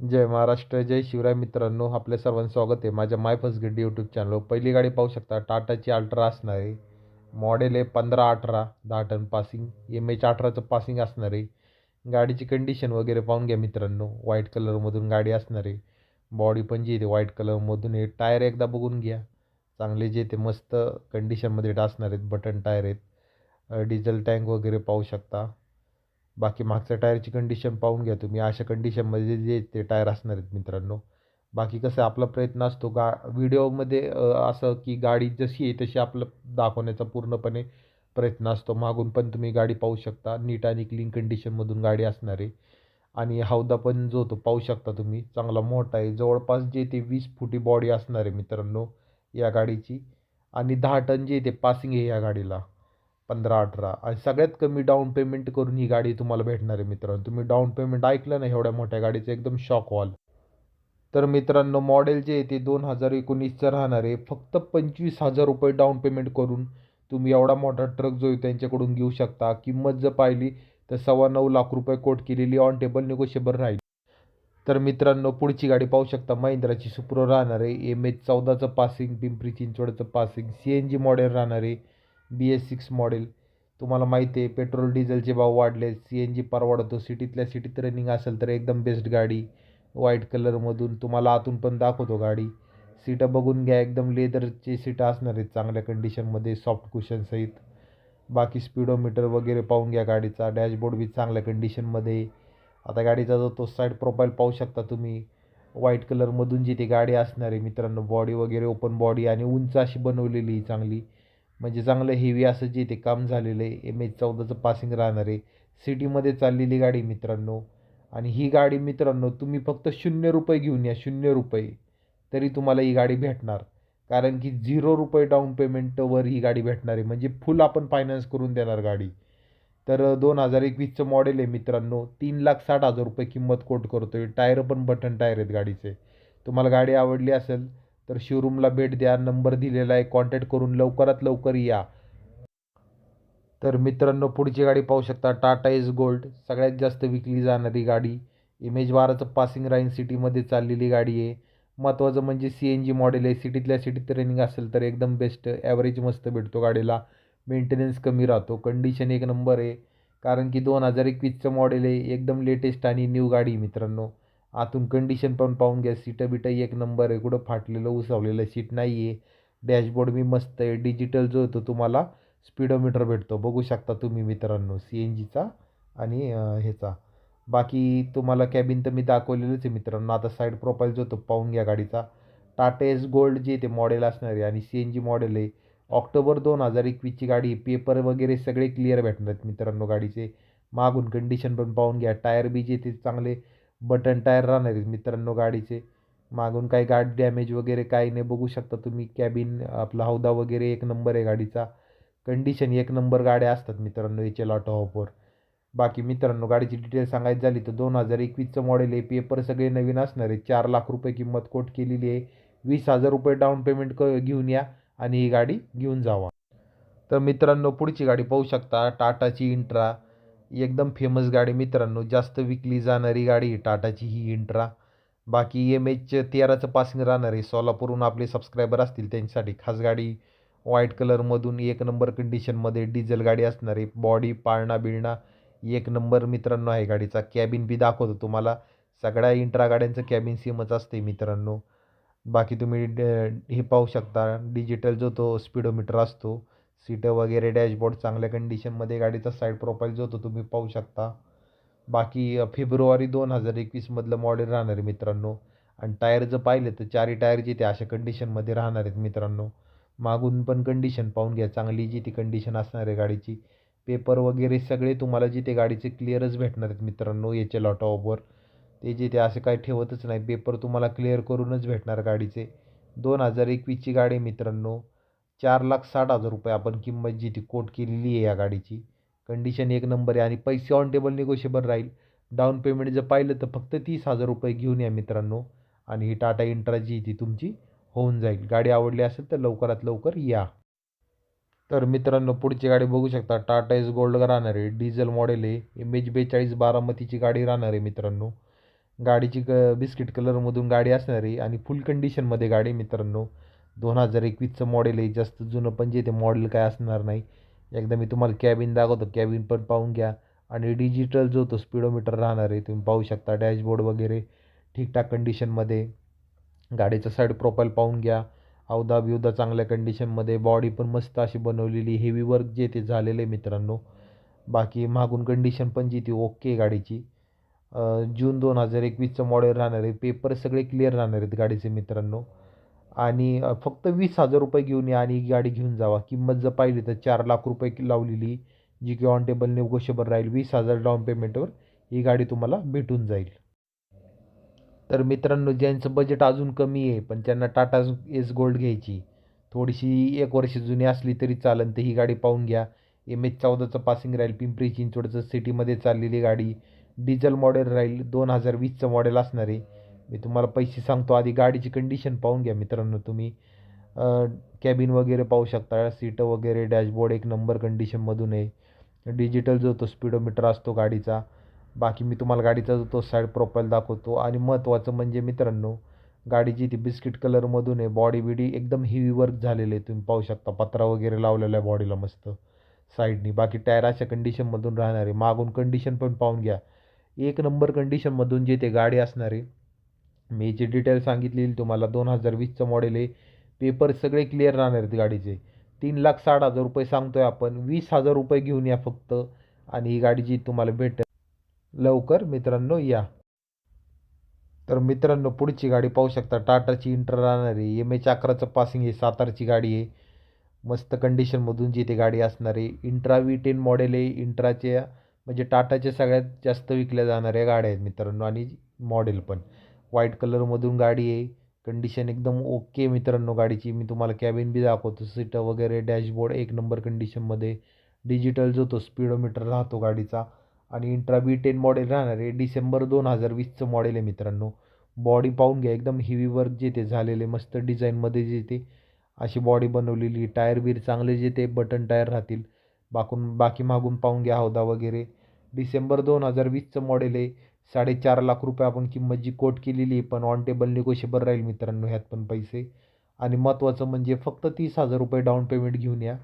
जय महाराष्ट्र जय शिवराय मित्रांनो आपल्या सर्वांचं स्वागत आहे माझ्या माय फर्स्ट गड्डी यूट्यूब चॅनलवर पहिली गाडी पाहू शकता टाटाची अल्ट्रा असणार आहे. मॉडेल आहे पंधरा अठरा दहा टन पासिंग एम एच अठराचं पासिंग असणार आहे. गाडीची कंडिशन वगैरे पाहून घ्या मित्रांनो व्हाईट कलरमधून गाडी असणार आहे. बॉडी पण जी येते व्हाईट कलरमधून आहे. टायर एकदा बघून घ्या. चांगले जे ते मस्त कंडिशनमध्ये असणार आहेत बटन टायर आहेत. डिझेल टँक वगैरे पाहू शकता. बाकी मागच्या टायरची कंडिशन पाहून घ्या तुम्ही. अशा कंडिशनमध्ये जे ते टायर असणार आहेत मित्रांनो. बाकी कसं आपला प्रयत्न असतो गा व्हिडिओमध्ये असं की गाडी जशी आहे तशी आपलं दाखवण्याचा पूर्णपणे प्रयत्न असतो. मागून पण तुम्ही गाडी पाहू शकता. नीट आणि क्लीन कंडिशनमधून गाडी असणार आहे. आणि हौदा पण जो तो पाहू शकता तुम्ही. चांगला मोठा आहे. जवळपास जे ते वीस फुटी बॉडी असणार आहे मित्रांनो या गाडीची. आणि दहा टन जे ते पासिंग आहे या गाडीला. पंधरा अठरा आणि सगळ्यात कमी डाऊन पेमेंट करून ही गाडी तुम्हाला भेटणार आहे मित्रांनो. तुम्ही डाऊन पेमेंट ऐकलं ना एवढ्या मोठ्या गाडीचं एकदम शॉक व्हाल तर मित्रांनो मॉडेल जे आहे ते दोन हजार एकोणीसचं राहणार आहे. फक्त पंचवीस हजार रुपये डाऊन पेमेंट करून तुम्ही एवढा मोठा ट्रक जो आहे त्यांच्याकडून घेऊ शकता. किंमत जर पाहिली तर सव्वा नऊ लाख रुपये कोट केलेली ऑन टेबल निगोशिएबल राहील. तर मित्रांनो पुढची गाडी पाहू शकता. महिंद्राची सुप्रो राहणार आहे. एम एच चौदाचं passing Pimpri चिंचवडचं passing C N G model राहणार आहे. बी एस सिक्स मॉडेल तुम्हाला माहिती आहे पेट्रोल डिझेलचे भाव वाढले. सी एन जी परवडतो. सिटीतल्या सिटीत रनिंग असेल तर एकदम बेस्ट गाडी. व्हाईट कलरमधून तुम्हाला आतून पण दाखवतो गाडी. सीटं बघून घ्या. एकदम लेदरचे सीटं असणार आहेत चांगल्या कंडिशनमध्ये सॉफ्ट कुशनसहित बाकी स्पीडोमीटर वगैरे पाहून घ्या गाडीचा. डॅशबोर्ड बी चांगल्या कंडिशनमध्ये आता गाडीचा जो तो साईड प्रोफाईल पाहू शकता तुम्ही. व्हाईट कलरमधून जी ती गाडी असणार आहे मित्रांनो बॉडी वगैरे ओपन बॉडी आणि उंच अशी बनवलेली चांगली. म्हणजे चांगलं हेवी असं जे ते काम झालेलं आहे. एम एच चौदाचं पासिंग राहणार आहे. सिटीमध्ये चाललेली गाडी मित्रांनो. आणि ही गाडी मित्रांनो तुम्ही फक्त शून्य रुपये घेऊन या शून्य रुपये. तरी तुम्हाला ही गाडी भेटणार. कारण की झिरो रुपये डाऊन पेमेंटवर ही गाडी भेटणार आहे. म्हणजे फुल आपण फायनान्स करून देणार गाडी. तर दोन हजार एकवीसचं मॉडेल आहे मित्रांनो. तीन लाख साठ हजार रुपये किंमत कोट करतो आहे टायर पण बटन टायर आहेत गाडीचे. तुम्हाला गाडी आवडली असेल तर शोरूमला भेट द्या नंबर दिलेला आहे कॉन्टॅक्ट करून लवकरात लवकर या. तर मित्रांनो पुढची गाडी पाहू शकता. टाटा एस गोल्ड सगळ्यात जास्त विकली जाणारी गाडी. इमेज बाराचं पासिंग राईन सिटीमध्ये चाललेली गाडी आहे. महत्त्वाचं म्हणजे सी एन जी मॉडेल आहे. सिटीतल्या सिटीत रनिंग असेल तर एकदम बेस्ट ॲव्हरेज मस्त भेटतो गाडीला. मेंटेनन्स कमी राहतो. कंडिशन एक नंबर आहे. कारण की दोन हजार एकवीसचं मॉडेल आहे. एकदम लेटेस्ट आणि न्यू गाडी मित्रांनो. आतून कंडिशन पण पाहून घ्या. सीटं बिटं एक नंबर आहे. कुठं फाटलेलं उसवलेलं सीट नाही आहे डॅशबोर्ड मी मस्त आहे. डिजिटल जो होतो तुम्हाला स्पीडोमीटर भेटतो. बघू शकता तुम्ही मित्रांनो सी एन जीचा आणि ह्याचा. बाकी तुम्हाला कॅबिन तर मी दाखवलेलंच आहे मित्रांनो. आता साईड प्रोफाईल जो तो पाहून घ्या गाडीचा. टाटा एस गोल्ड जे ते मॉडेल असणार आहे आणि सी एन जी मॉडेल आहे. ऑक्टोबर दोन हजार एकवीसची गाडी पेपर वगैरे सगळे क्लिअर भेटणार आहेत मित्रांनो गाडीचे. मागून कंडिशन पण पाहून घ्या. टायर बी जे ते चांगले बटन टायर राहणार आहेत मित्रांनो गाडीचे. मागून काही गाडी डॅमेज वगैरे काही नाही. बघू शकता तुम्ही कॅबिन आपला हौदा वगैरे एक नंबर आहे गाडीचा. कंडिशन एक नंबर गाड्या असतात मित्रांनो एच एल ऑटो हॉपवर बाकी मित्रांनो गाडीची डिटेल सांगायची झाली तर दोन हजार एकवीसचं मॉडेल आहे. पेपर सगळे नवीन असणार आहे. चार लाख रुपये किंमत कोट केलेली आहे. वीस हजार रुपये डाऊन पेमेंट क घेऊन या आणि ही गाडी घेऊन जावा. तर मित्रांनो पुढची गाडी पाहू शकता. टाटाची इंट्रा एकदम फेमस गाडी मित्रांनो. जास्त विकली जाणारी गाडी टाटाची ही इंट्रा. बाकी एम एच तेराचं पासिंग राहणार आहे. सोलापूरहून आपले सबस्क्रायबर असतील त्यांच्यासाठी खास गाडी. व्हाईट कलरमधून एक नंबर कंडिशनमध्ये डिझेल गाडी असणार आहे. बॉडी पाळणा बिळणा एक नंबर मित्रांनो आहे गाडीचा. कॅबिन बी दाखवतो तुम्हाला. सगळ्या इंट्रा गाड्यांचं कॅबिन सेमच असते मित्रांनो. बाकी तुम्ही हे पाहू शकता. डिजिटल जो तो स्पीडोमीटर असतो. सीटं वगैरे डॅशबोर्ड चांगल्या कंडिशनमध्ये गाडीचा साईड प्रोफाईल जो तो तुम्ही पाहू शकता. बाकी फेब्रुवारी दोन हजार एकवीसमधलं मॉडेल राहणार आहे मित्रांनो. आणि टायर जर पाहिले तर चारही टायर जे ते अशा कंडिशनमध्ये राहणार आहेत मित्रांनो. मागून पण कंडिशन पाहून घ्या चांगली जी ती कंडिशन असणार आहे गाडीची. पेपर वगैरे सगळे तुम्हाला जिथे गाडीचे क्लिअरच भेटणार आहेत मित्रांनो याच्या एल ते जे ते असे काही ठेवतच नाही पेपर तुम्हाला क्लिअर करूनच भेटणार गाडीचे. दोन हजार एकवीसची गाडी मित्रांनो. चार लाख साठ हजार रुपये आपण किंमत जी ती कोट केलेली आहे या गाडीची. कंडिशन एक नंबर आहे आणि पैसे ऑन टेबल निगोशिएबल राहील. डाऊन पेमेंट जर पाहिलं तर फक्त तीस हजार रुपये घेऊन या मित्रांनो. आणि ही टाटा इंट्रा जी ती तुमची होऊन जाईल. गाडी आवडली असेल तर लवकरात लवकर या. तर मित्रांनो पुढची गाडी बघू शकता. टाटा एस गोल्ड राहणार आहे. डिझेल मॉडेल आहे. एम एच बेचाळीस बारामतीची गाडी राहणार आहे मित्रांनो. गाडीची क बिस्किट कलरमधून गाडी असणार आहे. आणि फुल कंडिशनमध्ये गाडी आहे मित्रांनो. दोन हजार एकवीसचं मॉडेल आहे. जास्त जुनं पण जे ते मॉडेल काय असणार नाही. एकदा मी तुम्हाला कॅबिन दाखवतो. कॅबिन पण पाहून घ्या. आणि डिजिटल जो तो स्पीडोमीटर राहणार आहे तुम्ही पाहू शकता. डॅशबोर्ड वगैरे ठीकठाक कंडिशनमध्ये गाडीचं साईड प्रोफाईल पाहून घ्या. अवधा बिवधा चांगल्या कंडिशनमध्ये बॉडी पण मस्त अशी बनवलेली. हेवी वर्क जे ते झालेलं आहे मित्रांनो. बाकी मागून कंडिशन पण जी ती ओके आहे गाडीची. जून दोन हजार एकवीसचं मॉडेल राहणार आहे. पेपर सगळे क्लिअर राहणार आहेत गाडीचे मित्रांनो. आणि फक्त वीस हजार रुपये घेऊन या आणि ही गाडी घेऊन जावा. किंमत जर पाहिली तर चार लाख रुपये लावलेली जी की ऑन टेबल नेगोशिएबल राहील. वीस हजार डाऊन पेमेंटवर ही गाडी तुम्हाला भेटून जाईल. तर मित्रांनो ज्यांचं बजेट अजून कमी आहे पण त्यांना टाटा एस गोल्ड घ्यायची थोडीशी एक वर्ष जुनी असली तरी चालेल तर ही गाडी पाहून घ्या. एम एच चौदाचं पासिंग राहील पिंपरी चिंचवडचं सिटीमध्ये चाललेली गाडी. डिझेल मॉडेल राहील दोन हजार वीसचं मॉडेल असणार आहे. मी तुम्हाला पैसे सांगतो आधी गाडीची कंडिशन पाहून घ्या मित्रांनो तुम्ही. कॅबिन वगैरे पाहू शकता सीटं वगैरे डॅशबोर्ड एक नंबर कंडिशनमधून आहे. डिजिटल जो तो स्पीडोमीटर असतो गाडीचा बाकी मी तुम्हाला गाडीचा जो तो साईड प्रोफाईल दाखवतो. आणि महत्त्वाचं म्हणजे मित्रांनो गाडीची ती बिस्किट कलरमधून आहे. बॉडी बिडी एकदम हेवी वर्क झालेलं आहे. तुम्ही पाहू शकता पत्रा वगैरे लावलेला आहे बॉडीला मस्त. साईडनी बाकी टायर अशा कंडिशनमधून राहणार. आहे मागून कंडिशन पण पाहून घ्या. एक नंबर कंडिशनमधून जे ते गाडी असणार आहे मी जे डिटेल सांगितलेली तुम्हाला दोन हजार वीसचं मॉडेल आहे. पेपर सगळे क्लिअर राहणार आहेत गाडीचे. तीन लाख साठ हजार रुपये सांगतो आहे आपण. वीस हजार रुपये घेऊन या फक्त. आणि ही गाडी जी तुम्हाला भेटेल लवकर मित्रांनो या. तर मित्रांनो पुढची गाडी पाहू शकता. टाटाची इंटर राहणार आहे. एम एच अकराचं पासिंग आहे. सातारची गाडी आहे. मस्त कंडिशनमधून जी ती गाडी असणार आहे. इंट्रा व्ही टेन मॉडेल आहे. इंट्राच्या म्हणजे टाटाच्या सगळ्यात जास्त विकल्या जाणाऱ्या गाड्या आहेत मित्रांनो. आणि मॉडेल पण. व्हाईट कलरमधून गाडी आहे. कंडिशन एकदम ओके मित्रांनो गाडीची. मी तुम्हाला कॅबिन बी दाखवतो. सीटं वगैरे डॅशबोर्ड एक नंबर कंडिशनमध्ये डिजिटल जो तो स्पीडोमीटर राहतो गाडीचा. आणि इंट्रा बी टेन मॉडेल राहणार आहे. डिसेंबर दोन हजार वीसचं मॉडेल आहे मित्रांनो. बॉडी पाहून घ्या. एकदम हेवी वर्क जे ते झालेले मस्त डिझाईनमध्ये जे ते अशी बॉडी बनवलेली टायर बीर चांगले जे ते बटन टायर राहतील. बाकून बाकी मागून पाहून घ्या हौदा वगैरे. डिसेंबर दोन हजार वीसचं मॉडेल आहे. साडेचार लाख रुपये आपण किंमत जी कोट केलेली आहे पण ऑन टेबल निगोशिएबल राहील मित्रांनो ह्यात पण पैसे. आणि महत्त्वाचं म्हणजे फक्त तीस हजार रुपये डाऊन पेमेंट घेऊन या.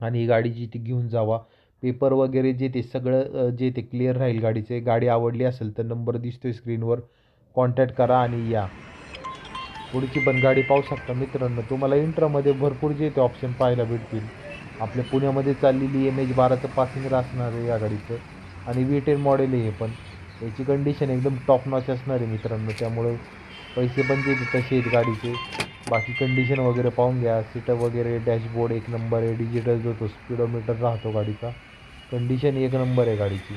आणि ही गाडी जी ती घेऊन जावा. पेपर वगैरे जे ते सगळं जे ते क्लिअर राहील गाडीचे गाडी आवडली असेल तर नंबर दिसतोय स्क्रीनवर कॉन्टॅक्ट करा आणि या. पुढची पण गाडी पाहू शकता मित्रांनो. तुम्हाला इंट्रामध्ये भरपूर जे ते ऑप्शन पाहायला भेटतील. आपल्या पुण्यामध्ये चाललेली एम एच बाराचं पासिंग असणार आहे या गाडीचं. आणि व्ही टेन मॉडेल आहे हे पण. याची कंडिशन एकदम टॉप नॉच असणार आहे मित्रांनो. त्यामुळं पैसे पण ते तसे आहेत गाडीचे बाकी कंडिशन वगैरे पाहून घ्या. सीटं वगैरे डॅशबोर्ड एक नंबर आहे. डिजिटल जो तो स्पीडोमीटर राहतो गाडीचा. कंडिशन एक नंबर आहे गाडीची.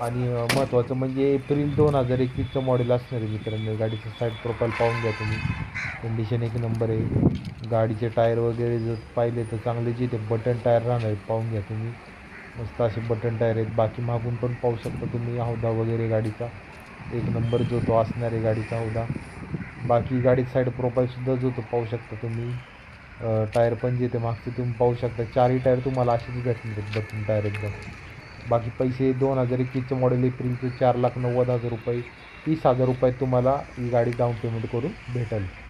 आणि महत्त्वाचं म्हणजे एप्रिल दोन हजार एकवीसचं मॉडेल असणार आहे मित्रांनो. गाडीचं साईड प्रोफाईल पाहून घ्या तुम्ही. कंडिशन एक नंबर आहे. गाडीचे टायर वगैरे जर पाहिले तर चांगले जे ते बटन टायर राहणार आहेत पाहून घ्या तुम्ही. मस्त असे बटन टायर आहेत. बाकी मागून पण पाहू शकता तुम्ही हौदा वगैरे गाडीचा. एक नंबर जो तो असणार आहे गाडीचा हौदा. बाकी गाडी साईड प्रोफाईलसुद्धा जो तो पाहू शकता तुम्ही. टायर पण जे ते मागचे तुम्ही पाहू शकता. चारही टायर तुम्हाला असेच भेटणार बटन टायर एकदम. बाकी पैसे दोन हजार एकवीसचं मॉडेल एप्रिलचं चार लाख नव्वद हजार रुपये. तीस हजार रुपये तुम्हाला ही गाडी डाऊन पेमेंट करून भेटेल.